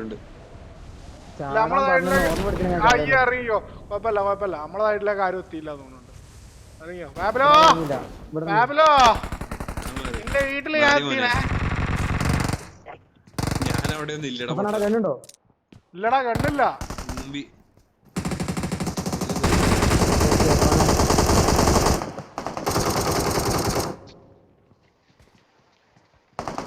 ഉണ്ട്. കൊഴപ്പല്ല നമ്മളെ നമ്മളതായിട്ടുള്ള സൈഡിലേക്ക് എത്തിയില്ല തോന്നുന്നുണ്ട്. അറിയോ? ബാബിലോ ബാബിലോ എന്റെ വീട്ടിൽ ഞാൻ എത്തിയില്ലേ? ഞാൻ അവിടെ ഒന്നും ഇല്ലടാ കണ്ണുണ്ടോ? ഇല്ലടാ കണ്ടില്ല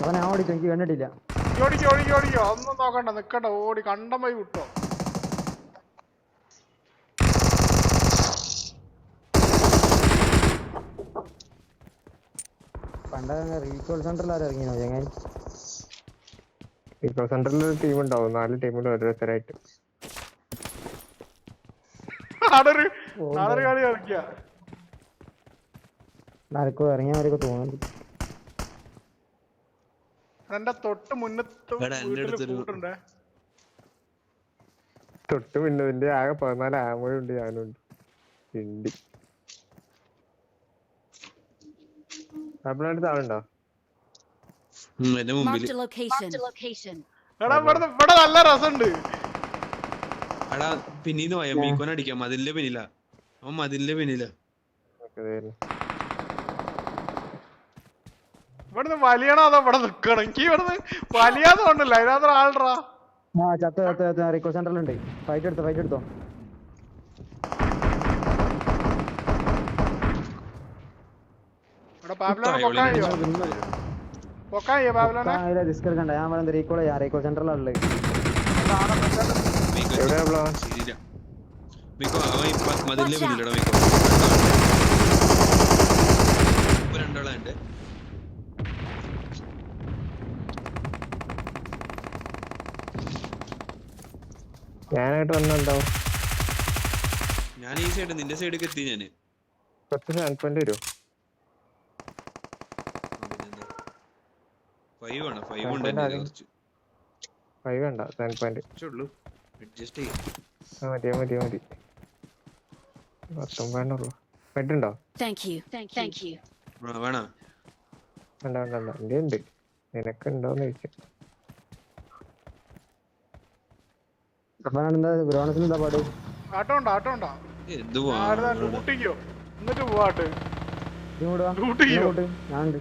അവനെ ആ ഓടിച്ചു എനിക്ക് കണ്ടിട്ടില്ല ഓടിക്കോ ഓടിക്കോ ഓടിക്കോ. ഒന്നും നോക്കണ്ട നിക്കണ്ട. ഓടി കണ്ടം പോയി വിട്ടോ പണ്ട് റീകോൾ സെന്ററിൽ ആരും ഇറങ്ങിയോ ചങ്ങായി സെന്ററിൽ ഒരു ടീം ഉണ്ടാവും. നാല് ടീമിൽ ഓരോരുത്തരായിട്ട് കളി കളിക്കുക ഇറങ്ങിയവരൊക്കെ തോന്നുന്നുണ്ട്. എന്റെ തൊട്ട് മുന്നത്തെ തൊട്ട് പിന്നതിന്റെ ആകെ പതിനാല് ആമയുണ്ട് ഞാനുണ്ട് എടാ ഇവിടെ ഇവിടെ നല്ല രസമുണ്ട്. എടാ പിന്നീന്ന് പോയാ മീക്കോൻ അടിക്കാം മതിലിന്റെ പിന്നില. അവൻ മതിലിന്റെ പിന്നില ഓക്കേ, ദേ വരുന്നു. ഇവിടുന്ന് വലിയണോ അതോ ഇവിടെ നിക്കണം? എനിക്ക് ഇവിടുന്ന് വലിയാതെ ഉണ്ടല്ലോ അതിനകത്ത് ആൾട്രാ ആ ചത്ത ചത്ത ചത്ത. സെന്ററിൽ സെന്ററിലുണ്ട് ഫൈറ്റ് എടുത്തോ ഫൈറ്റ് എടുത്തോ. റിസ്ക് എടുക്കണ്ട? ഞാൻ റീകോൾ ചെയ്യാം. റീകോൾ സെന്ററിലുള്ളത് എവിടെയാ മീക്കോ മീക്കോ ഇപ്പൊ രണ്ടാളെ ഉണ്ട് ഞാനായിട്ട് വന്നുണ്ടാവും ഞാൻ ഈ സൈഡ് നിന്റെ സൈഡിലേക്ക് എത്തി ഞാൻ കുറച്ച് സ്റ്റാൻഡ് പോയിന്റ് വരുമോ ഫൈവ് ആണ് ഫൈവ് ഉണ്ട്. കുറച്ച് ഫൈവ് വേണ്ട സ്റ്റാൻഡ് പോയിന്റ് ഉള്ളൂ അഡ്ജസ്റ്റ് ചെയ്യാം. ആ മതി മതി മതി. പത്തൊമ്പതിനുള്ളൂ ബെഡുണ്ടോ ബെഡ് ഉണ്ടോ? താങ്ക് യു താങ്ക് യു വേണോ? വേണ്ട വേണ്ട വേണ്ട. എന്റെ ഉണ്ട് നിനക്ക് ഉണ്ടോന്ന് ചോദിച്ചു അപ്പൊ എന്താ ഗ്രോണസിന് എന്താ പാട്? ആട്ടോ ഉണ്ടോ ആട്ടോ ഉണ്ടോ ലൂട്ടിക്കോ എന്നിട്ട് പോവാട്ട് ഇങ്ങോട്ട് വാ. ലൂട്ട് ചെയ്യോ ഇങ്ങോട്ട്. ഞാനുണ്ട്.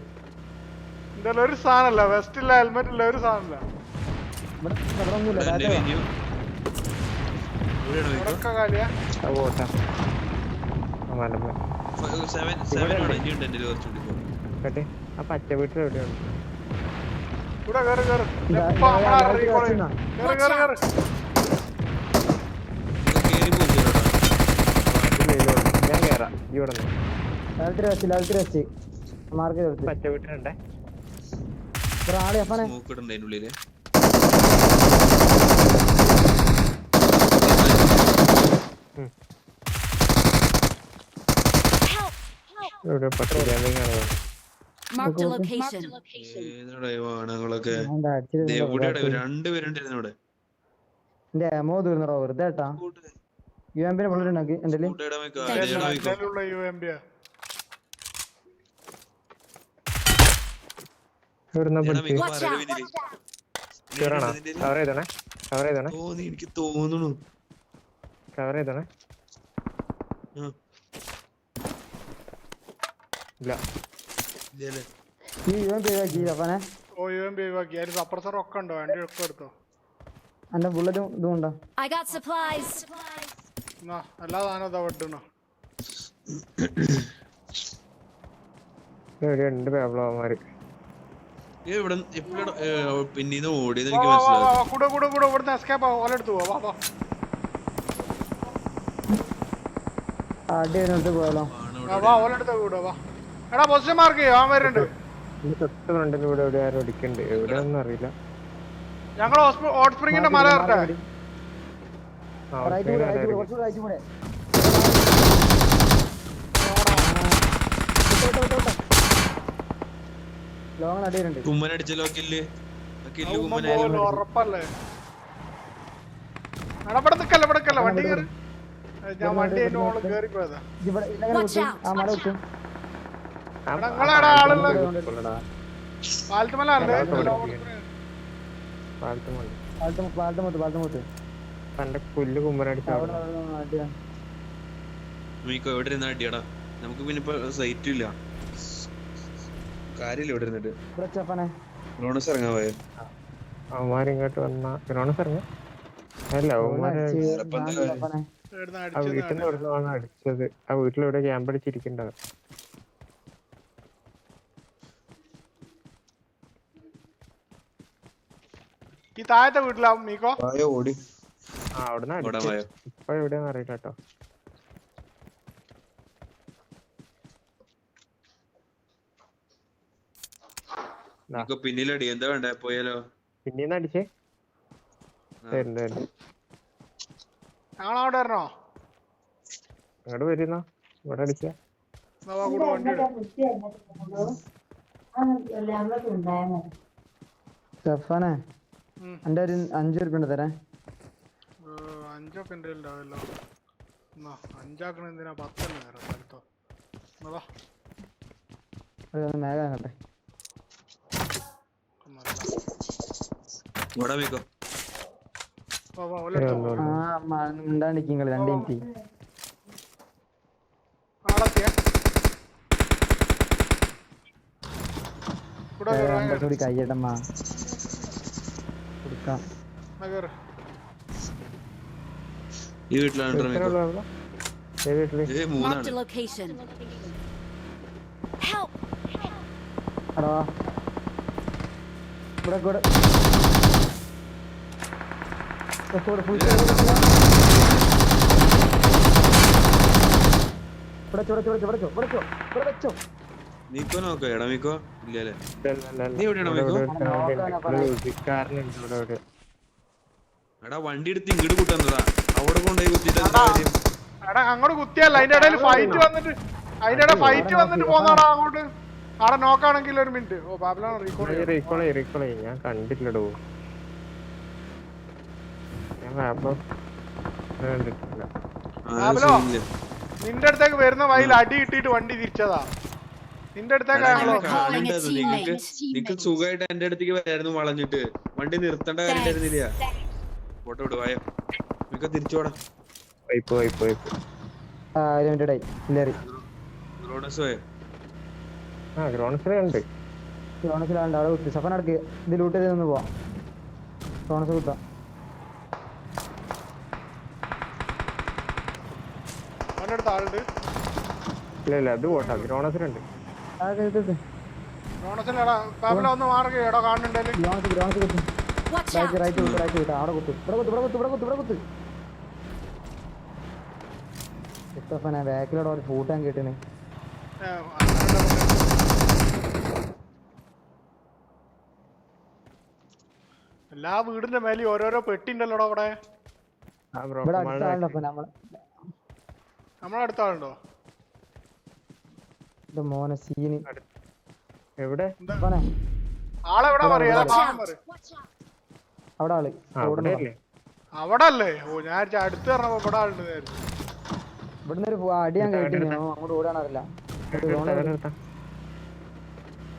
എന്തായാലും ഒരു സാധനല്ല. വെസ്റ്റ് ഇല്ല ഹെൽമെറ്റ് ഇല്ല ഒരു സാധനമില്ല പച്ച വീട്ടിൽ എവിടെയാണ് ഇവിടെ കേറ് കേറ്. കേറ് കേറ് കേറ് ഇത് കേറി പോയില്ലേടാ. ഞാൻ കേറാം ഇവിടെ വെച്ച് വെച്ച്. മാർക്ക് പച്ച വീട്ടിലുണ്ടേ. അപ്പനെ ഉള്ളിൽ! ഇവിടെ. Marked a location. ഏതാടാ ഈ ദേ, എവിടെയാടാ ഇവർ? അടിച്ചത് രണ്ടുപേരുണ്ടായിരുന്നു ഇവിടെ. എന്റെ എമോ തീർന്നോ വെറുതെ ഏട്ടാ യു എം പിന്നെ ബുള്ളറ്റ് ഉണ്ടാക്കി എന്റെ എനിക്ക് തോന്നുന്നു. കവർ ചെയ്തണേ. ഇല്ല. ഈ യു എം പി അപ്പനെ? ഓ യു എം ബി ഒഴിവാക്കി. അതിൽ സപ്രസർ ഉണ്ടോ? വണ്ടി ഒക്കെ എടുത്തോ? എന്റെ ബുള്ളറ്റും ഇതും ഉണ്ടോ? I got supplies. എല്ലാ ഇതാ വെട്ടണോ? ഇവിടെ പിന്നീന്ന് ഓടിയത് എനിക്ക് വാ വാ മനസ്സിലാവും വാ കൂടെ കൂടെ കൂടെ ഇവിടുന്ന് എസ്കേപ്പ് ആവും. ഓലെടുത്ത് പോവാ. വാ വാ. പോയാലോ കൂടെ എടാ പൊസിഷൻ മാർക്ക് ചെയ്യോ? ആ വരുന്നുണ്ട്. ഈ തൊട്ട് ഫ്രണ്ടിൽ ഇവിടെ എവിടെ ആരും അടിക്കണ്ട് എവിടെയൊന്നും അറിയില്ല. ഞങ്ങൾ ഹോട്ട് സ്പ്രിങ്ങിന്റെ മല കയറട്ടെ ആ റൈറ്റ് കൂടെ റൈറ്റ് കൂടെ ആയിരിക്കും. കുറച്ചുകൂടെ റൈറ്റ് കൂടെ ലോങ് അടി വരുന്നുണ്ട് കുമ്മൻ അടിച്ചല്ലോ കില്ല് കില്ല് പോവല്ലോ, ഉറപ്പല്ലേ ഇവിടെ നിക്കല്ല ഇവിടെ നിക്കല്ല വണ്ടി കയറി ഞാൻ വണ്ടി അതിന്റെ മുകളിൽ കയറി പോയതാ നിങ്ങളെടാ ആളുള്ളത് കൊള്ളടാ. പാലത്തുമല അല്ലേ അതാ ഇവിടെ പാലത്തുമുണ്ട് പാലത്തെ തന്റെ പുല്ല് കുമ്മനടിച്ച അവിടെ. അവിടെ അടിയാ. മീക്കോ എവിടെ ഇരുന്ന അടിയടാ? നമുക്ക് പിന്നെ ഇപ്പൊ സൈറ്റും ഇല്ല. കാര്യമില്ല ഇവിടെ ഇരുന്നിട്ട്. ഇവിടെ ലോണസ് ഇറങ്ങാൻ പോയ. അവന്മാരിങ്ങോട്ട് വന്ന. ഗ്രോണസ് ഇറങ്ങ? അല്ല അവന്മാര് ആ വീട്ടിൽ നിന്ന് ഇവിടുന്നാണ് അടിച്ചത്. ആ വീട്ടിലെവിടെ ക്യാമ്പ് അടിച്ചിരിക്കണ്ടത് ഈ താഴത്തെ വീട്ടിലാവും മീക്കോ ഓടി. ആ അവിടുന്ന് ഇപ്പൊ എവിടെയാന്ന് അറിയില്ല കേട്ടോ. പിന്നിലടി എന്താ വേണ്ടേ? പോയാലോ? പിന്നീന്ന് അടിച്ചേ. വരുന്നുണ്ട് വരുന്നുണ്ട്. ഞങ്ങളവിടെ വരണോ? അങ്ങോട്ട് വരുന്ന? ഇവിടെ അടിച്ച. ഉം. എന്റെ ഒരു അഞ്ചു ഉറുപ്പിണ്ട് തരാൻ. അഞ്ചൊക്കെ എന്റെ ഉണ്ടാവല്ലോ എന്നാ അഞ്ചാക്കണ എന്തിനാ? പത്തല്ലേ നേരം? സ്ഥലത്തോ എന്നാ വാ, മേഘ രണ്ട് മിനിറ്റ്. ഇവിടെ കൂടി കയ്യട്ടമ്മ കൊടുക്കാം. ഈ വീട്ടിലാണ്. മീക്കോ നോക്കോ എടാ മീക്കോ ഇല്ലല്ലേ? ഇല്ല, ഇല്ല, ഇല്ല, ഇല്ല. നീ എവിടെയാണോ മൈക്കോ? എടാ വണ്ടി എടുത്ത് ഇങ്ങോട്ട് കൂട്ടാന്നതാ. അവിടെ കൊണ്ടുപോയി കുത്തിട്ട് എന്താ കാര്യം. എടാ അങ്ങോട്ട് കുത്തിയല്ല. അതിന്റെ ഇടയിൽ ഫൈറ്റ് വന്നിട്ട് അതിന്റെ ഇടയിൽ ഫൈറ്റ് വന്നിട്ട് പോന്നാടാ അങ്ങോട്ട്. അവിടെ നോക്കാണെങ്കിൽ ഒരു മിനിറ്റ് ഓ ബാബിലാണ് ചെയ്യ്. ഞാൻ കണ്ടില്ലടോ. ഞാൻ മാപ്പ് കണ്ടില്ല ആ, നിന്റെ അടുത്തേക്ക് വരുന്ന വഴിയിൽ അടി കിട്ടിയിട്ട് വണ്ടി തിരിച്ചതാ. നിന്റെ അടുത്തേക്ക് നിങ്ങൾക്ക് സുഖമായിട്ട് എന്റെ അടുത്തേക്ക് വരായിരുന്നു വളഞ്ഞിട്ട്. വണ്ടി നിർത്തേണ്ട കാര്യം ഉണ്ടായിരുന്നില്ല ഫോട്ടോ വിടുവായോ മിക്ക തിരിച്ചോടാ വൈപ്പ് വൈപ്പ് വൈപ്പ് ആ ഒരു മിനിറ്റ് ആയി ഇല്ലേറി. ഗ്രോണസ് പോയോ ആ ഗ്രോണസിനെ ഉണ്ട് ടോണസിലാണ്ട് അവിടെ കുത്തി. സഫൻ അടക്ക്. ഇത് ലൂട്ട് ചെയ്ത് നിന്ന് പോവാം. ഗ്രോണസ് കുത്താം. ഇല്ല ഇല്ല. അത് പോട്ടാ. ഗ്രോണസിനുണ്ട് ആ കുത്ത്. റൈറ്റ് കുത്ത് റൈറ്റ് കുത്ത് അവിടെ കുത്ത്. ഇവിടെ കുത്ത് ഇവിടെ കുത്ത് ഇവിടെ കുത്ത് ഇവിടെ കുത്ത്. മുസ്തഫനെ ബാക്കിലോടെ ഒരു ഫൂട്ടാൻ കിട്ടണേ എല്ലാ വീടിന്റെ മേലെ ഓരോരോ പെട്ടി ഉണ്ടല്ലോടാ അവിടെ? നമ്മളെ അടുത്ത ആളുണ്ടോ മോനെ സീന്. എവിടെ? ആളെവിടാ പറയാ! അവിടെ ആൾ. അവിടെ അല്ലേ അവിടെ അല്ലേ ഓ ഞാൻ അടുത്ത് പറഞ്ഞപ്പോ ഇവിടെ ആളുണ്ട് വിചാരിച്ചു. ഇവിടുന്ന് ഒരു അടി ഞാൻ കേട്ടിന് ഓ, അങ്ങോട്ട് എടുത്താ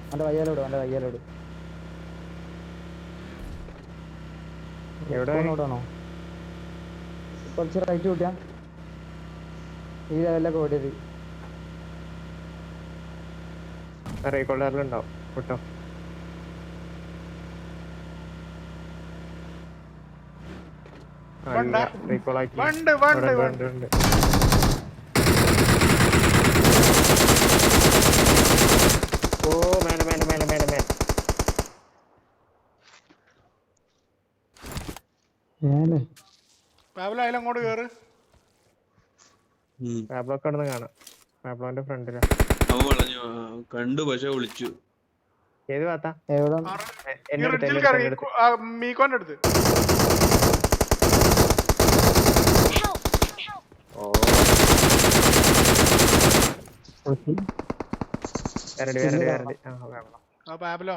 അവന്റെ വയ്യാലോട് അവന്റെ വയ്യാലോട്. എവിടെ? ഓടാണോ കുറച്ച് റൈറ്റ് കൂട്ടിയാ. ഈ ലെവലിലൊക്കെ ഓടിയത്. റീകോളറിലുണ്ടാവും കിട്ടോ വണ്ട. റീകോൾ ആക്കി വണ്ട് വണ്ട് ഇവിടെ വണ്ട് ഉണ്ട്, ഉണ്ട്. ഓ മേലെ മേലെ മേലെ മേലെ. മേലെ. ഏല്ലേ ബാബില അതിലങ്ങോട്ട് കേറ്. പാബ്ലോ കിടന്ന് കാണാം. പാബ്ലോന്റെ ഫ്രണ്ടിലാ. അവൻ വളഞ്ഞു. കണ്ടു പക്ഷെ വിളിച്ചു. ഏത് ഭാഗത്താ? എവിടെ. മീക്കോന്റെ അടുത്ത്. ഓ. വേറെടി വേറെടി വേറെടി ആ പാബ്ലോ ബാബിലോ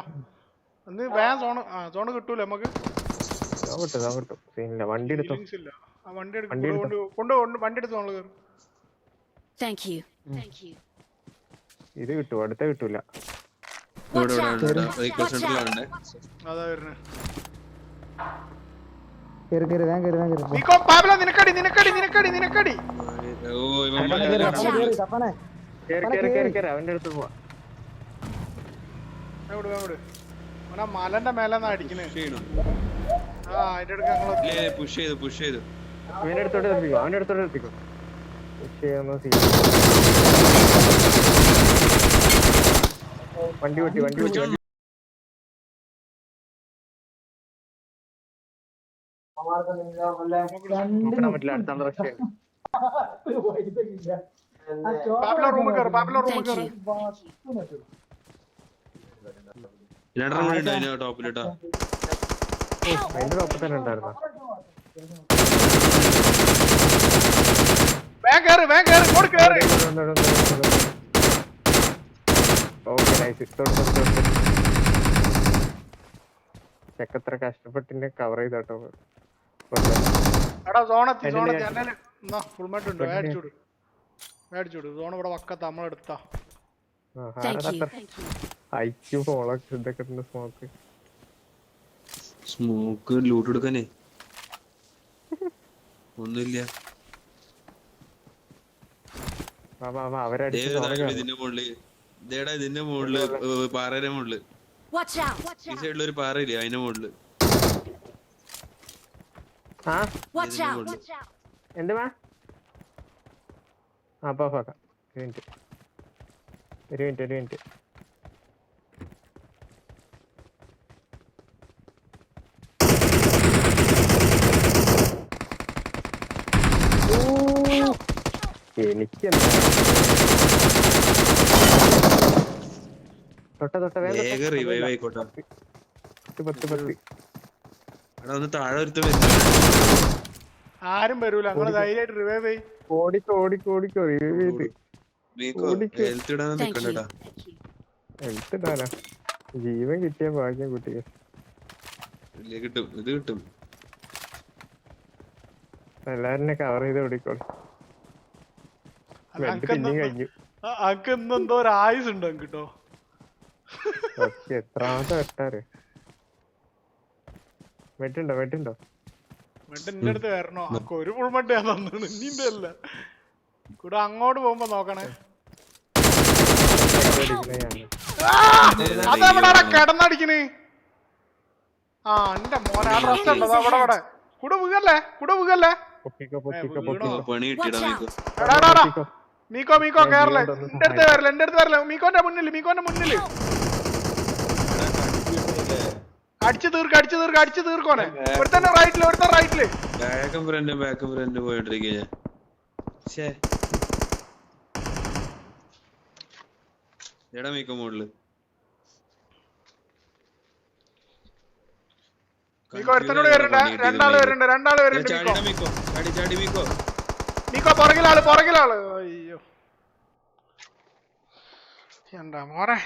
വേഗം സോണ് ആ സോണ് കിട്ടൂല നമുക്ക്? ഇതാ കിട്ടും കിട്ടും. സീനില്ല വണ്ടി എടുത്തോ? ആ വണ്ടി എടുക്കും വണ്ടി കൊണ്ട് വണ്ടി എടുത്ത് നമ്മൾ കയറും. Thank you. Thank you. ഇത് കിട്ടും അടുത്ത കിട്ടൂല. അവന്റെ അടുത്ത് പോവാ. എവിടെ എവിടെ അവനാ മലന്റെ മേലെന്നാ അടിക്കണേ. ആ അതിന്റെ അടുക്ക് ഞങ്ങൾ ഇല്ലേ പുഷ് ചെയ്തു പുഷ് ചെയ്തു. അവന്റെ അടുത്തോട്ട് എത്തിക്കോ അവന്റെ അടുത്തോട്ട് എത്തിക്കോ പുഷ് ചെയ്യാന്നോ വണ്ടി പൊട്ടി വണ്ടി പൊട്ടി നോക്കാൻ പറ്റില്ല അടുത്ത ആളുടെ റഷ് പാബിലോ റൂമിൽ കയറി പാബിലോ റൂമിൽ കയറി. രണ്ടെണ്ണം കൂടി ഉണ്ട് അതിന്റെ ടോപ്പിലിട്ടാ? അതിന്റെ ഒപ്പം തന്നെ ഉണ്ടായിരുന്നോ വേഗം കയറി വേഗം കയറി ഇങ്ങോട്ട് കയറി ഓക്കെ നൈസ് തൊട്ട് തൊട്ട് തൊട്ട് ചെക്കത്ര കഷ്ടപ്പെട്ടിന്റെ കവർ ചെയ്തോട്ടോ എടാ സോണത്തി സോണെത്തി എന്നെ എന്നാ ഫുൾ മെറ്റ് ഉണ്ട്. മേടിച്ചോട്. മേടിച്ചോട്. സോൺ ഇവിടെ വക്കത്ത് നമ്മളെടുത്താ. ഐക്യു ഫോളൊക്കെ ഇതൊക്കെ ഉണ്ട് സ്മോക്ക് സ്മോക്ക് ലൂട്ട് എടുക്കാനേ. ഒന്നുമില്ല. ഇതിന്റെ മുകളിൽ. ഇതേടാ ഇതിന്റെ മുകളിൽ പാറയുടെ മുകളിൽ. ഈ. സൈഡിൽ ഒരു പാറയില്ലേ അതിന്റെ മുകളിൽ. ആ? Watch ഒരു മിനിറ്റ് ഒരു മിനിറ്റ്. എനിക്ക് തൊട്ട തൊട്ട ആരും വരൂല. ഓടി ധൈര്യമായിട്ട് റിവൈവ് ചെയ് ഓടിക്കോ ഓടിക്കോ ഓടിക്കോ. റിവൈവ് ചെയ്ത്. ഹെൽത്ത്. എടുത്തിട്ടാനാ ജീവൻ കിട്ടിയ ഭാഗ്യം കുട്ടിക്ക്. കിട്ടും. ഇത് കിട്ടും. എല്ലാരും കവർ ചെയ്ത് ഓടിക്കോളൂ. കഴിഞ്ഞു. എന്തോ ഒരു ആയുസ് ഉണ്ട് കിട്ടോ എത്രാമത്തെ വെട്ടാറ്? വെട്ടുണ്ടോ വെട്ടുണ്ടോ? എന്നിട്ട് എന്റെ അടുത്ത് വരണോ ഒരു ഫുൾ ഞാൻ തന്നു നിന്റെ അല്ല കൂടെ അങ്ങോട്ട് പോകുമ്പോ നോക്കണേ. അതെവിടാടാ കിടന്നടിക്കണ്. ആ എന്റെ മോനെ ആ ഡ്രസ് ഉണ്ടോ? അവിടെ അവിടെ കൂടെ വീകല്ലേ കൂടെ വീകല്ലേ. മീക്കോ. മീക്കോ കേറല്ലേ? എന്റെ അടുത്ത് വരല്ലേ എന്റെ അടുത്ത് വരല്ലേ മീക്കോന്റെ മുന്നിൽ മീക്കോന്റെ മുന്നിൽ അടിച്ചു തീർക്ക് അടിച്ചു തീർക്ക് അടിച്ചു തീർക്കോനെ. ഒരുത്തന്നെ റൈറ്റിൽ ഒരുത്തൻ റൈറ്റിൽ ബാക്കും ഫ്രണ്ട് ബാക്കും ഫ്രണ്ട് പോയിട്ടിരിക്കുക ഞാൻ ഷേ എടാ മീക്കോ മോഡൽ. മീക്കോ ഒരുത്തനോട് വരുന്നുണ്ട് രണ്ടാൾ വരുന്നുണ്ട് രണ്ടാൾ വരുന്നുണ്ട് മീക്കോ ചാടിടാ മീക്കോ. ചാടി ചാടി മീക്കോ. മീക്കോ പുറകിലാൾ പുറകിലാൾ. അയ്യോ. എന്താ മോറെ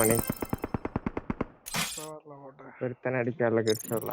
മണി. ഒരുത്തനടിക്കാനുള്ള കിട്ടുള്ള